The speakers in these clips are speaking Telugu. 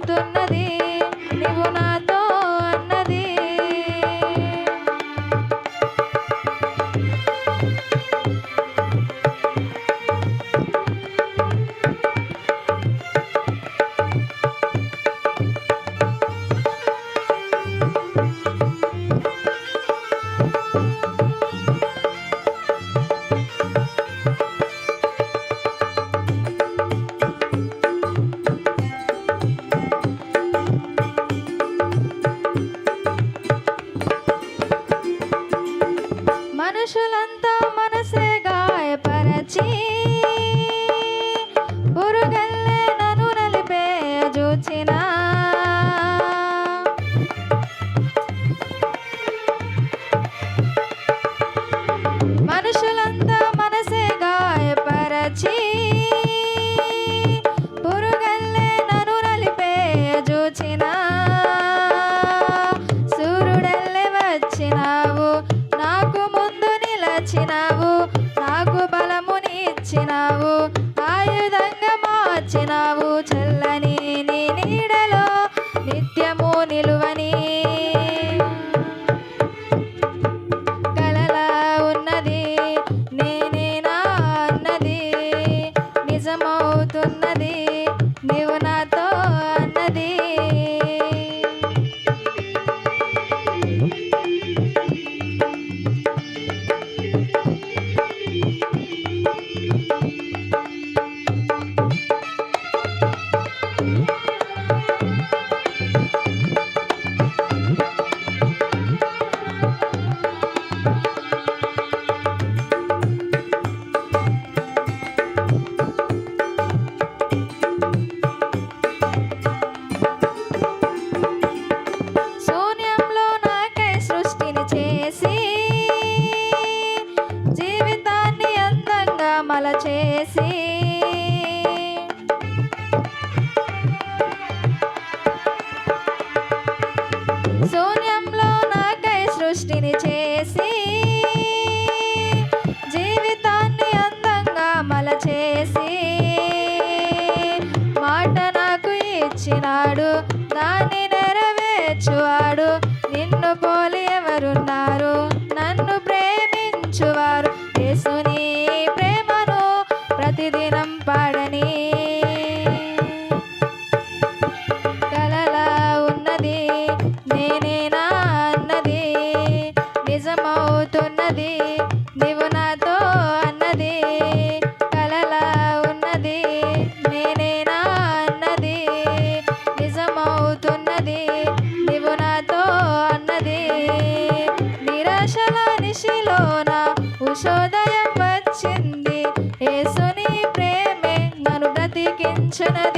అవుతున్నది నువ్వు నా మనుషులంతా మనసే గాయపరచి చల్లని నీ నీడలో నిత్యము నిలువని వచ్చినాడు. ఉదయాల ప్రేమే నన్ను బ్రతికించినది.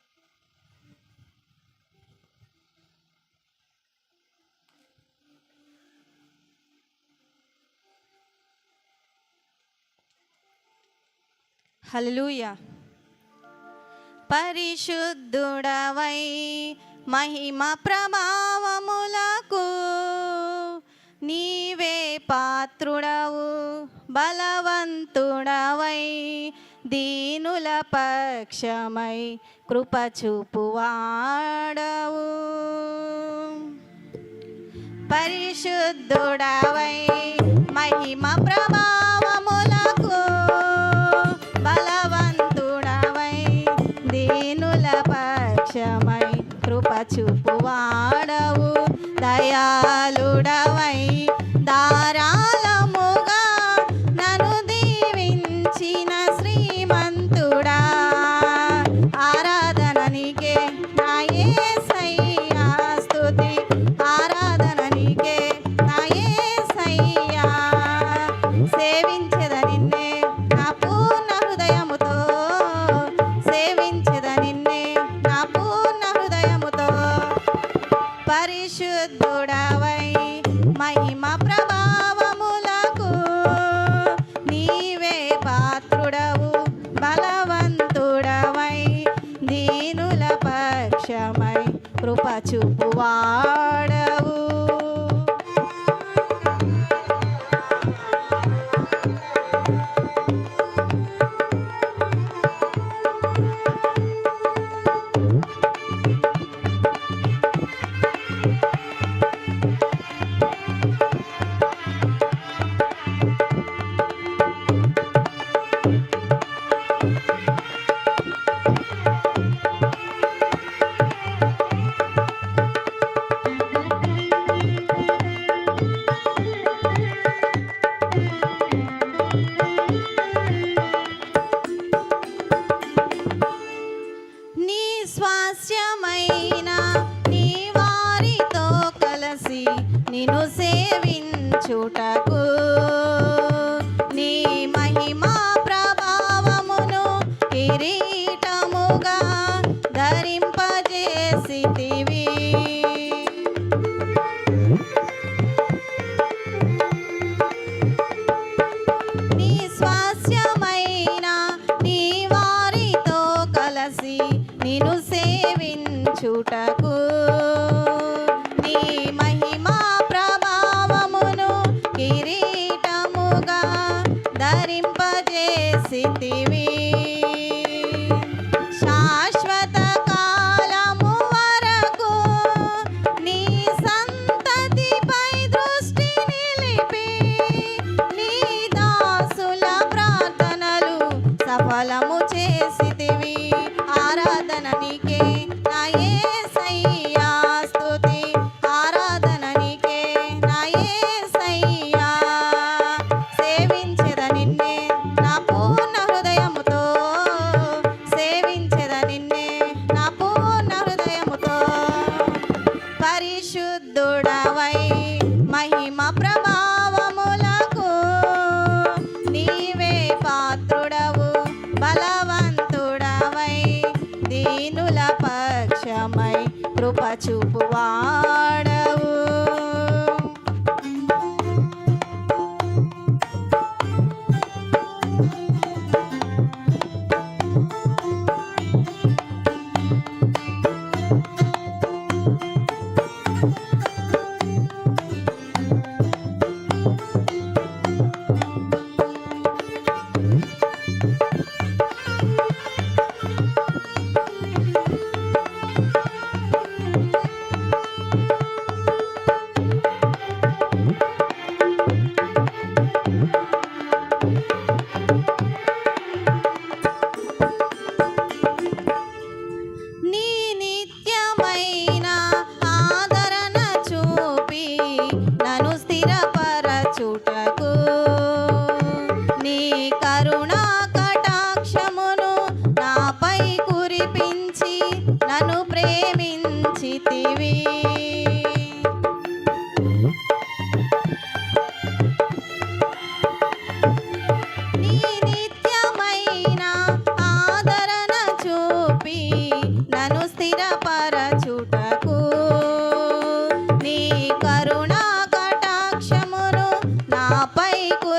హలలుయ పరిశుద్ధుడవై మహిమ ప్రభావములకు నీవే పాత్రుడవు బలవంతుడవై దీనుల పక్షమై కృపచూపువాడవు. పరిశుద్ధుడవై మహిమ ప్రభావ దయాళుడవై కృప చూపువాడవు దయాళుడవై దారాళం కృప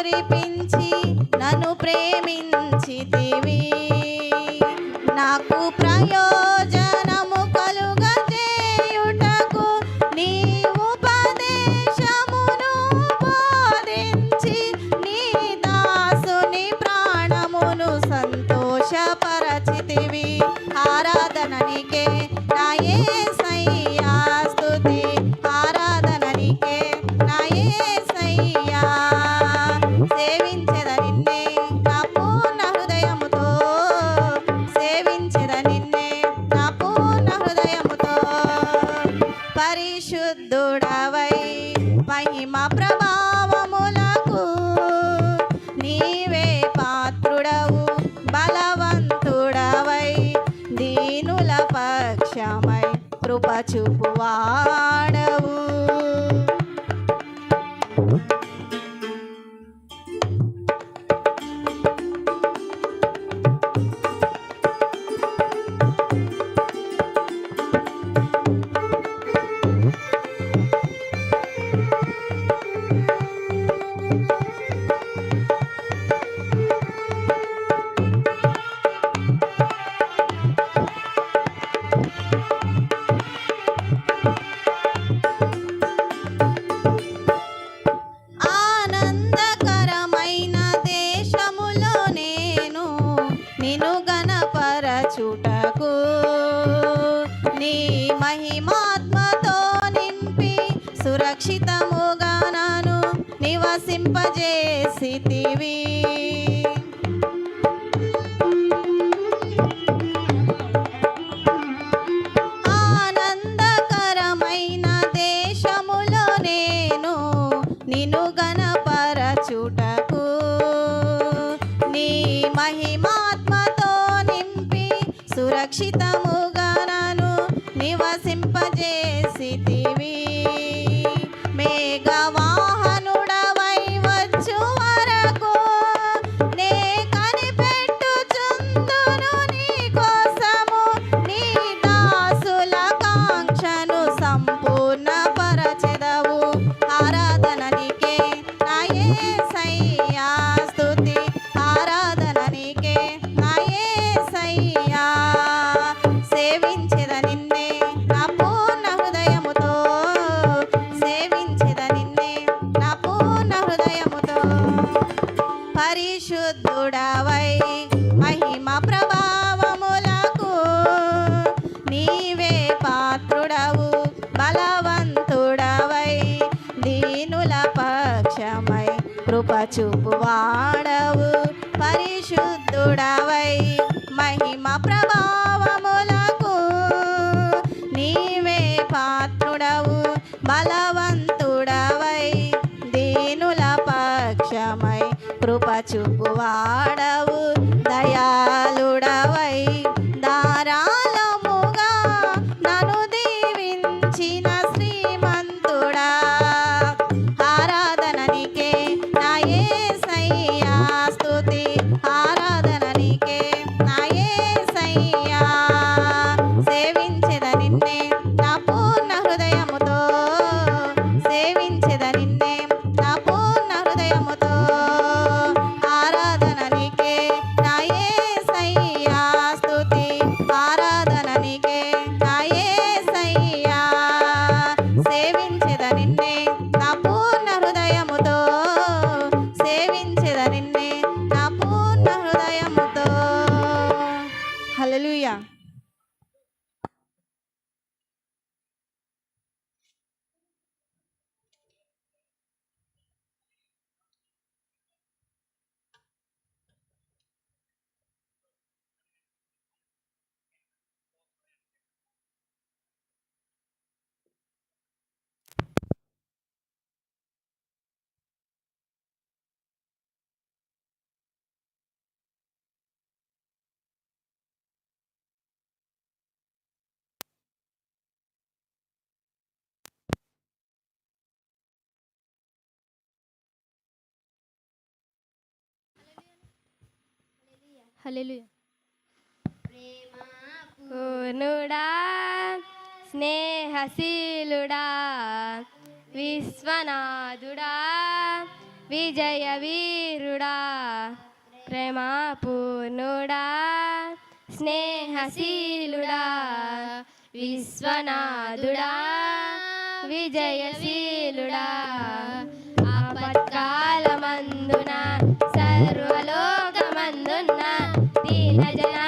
కురిపించి నన్ను ప్రేమించితివి చూపువాడు సురక్షితముగా నన్ను నివసింపజేసి చూపువాడవు. హల్లెలూయా. స్నేహశీలుడా విశ్వనాథుడా విజయ వీరుడా ప్రేమాపూర్ణుడా స్నేహశీలుడా విశ్వనాథుడా విజయశీలుడా ఆపత్కాలమందున సర్వలో जया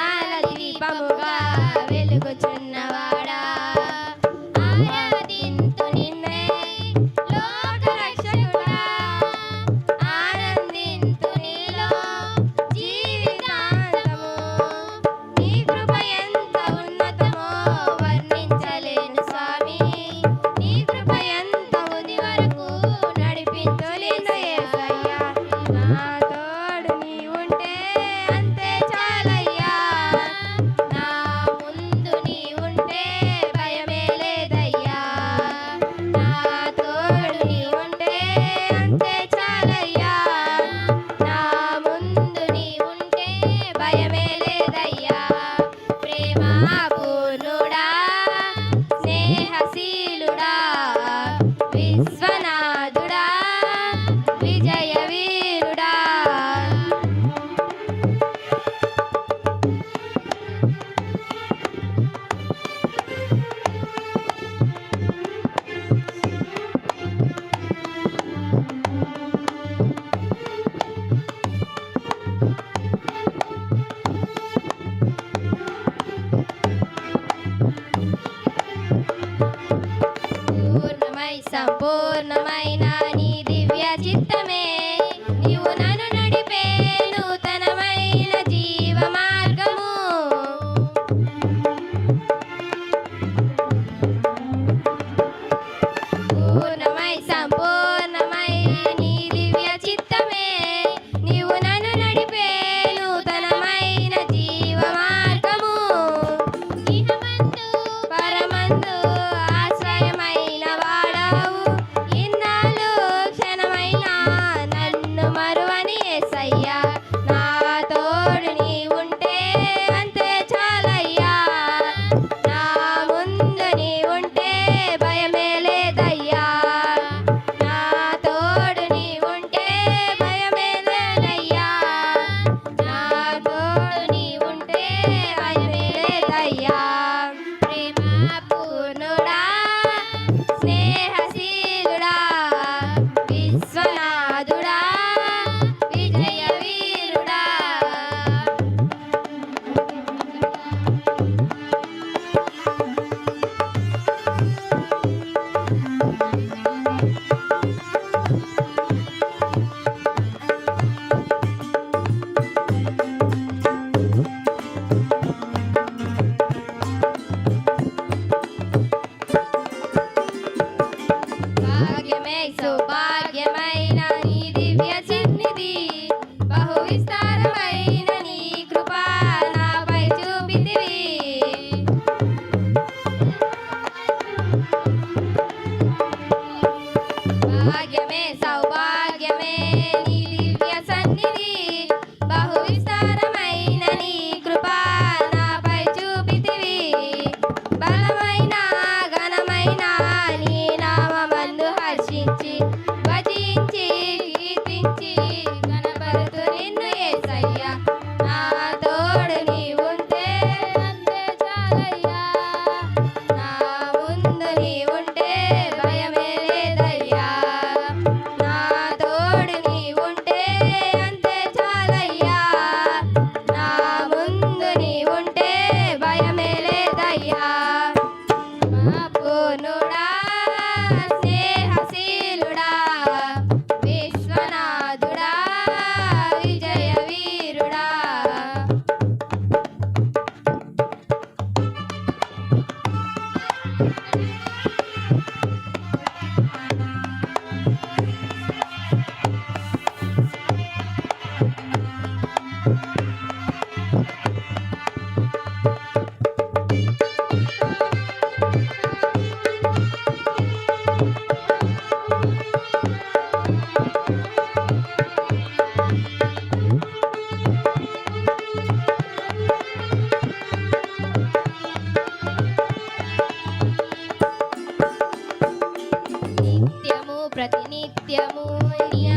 নিচে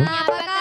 Apakah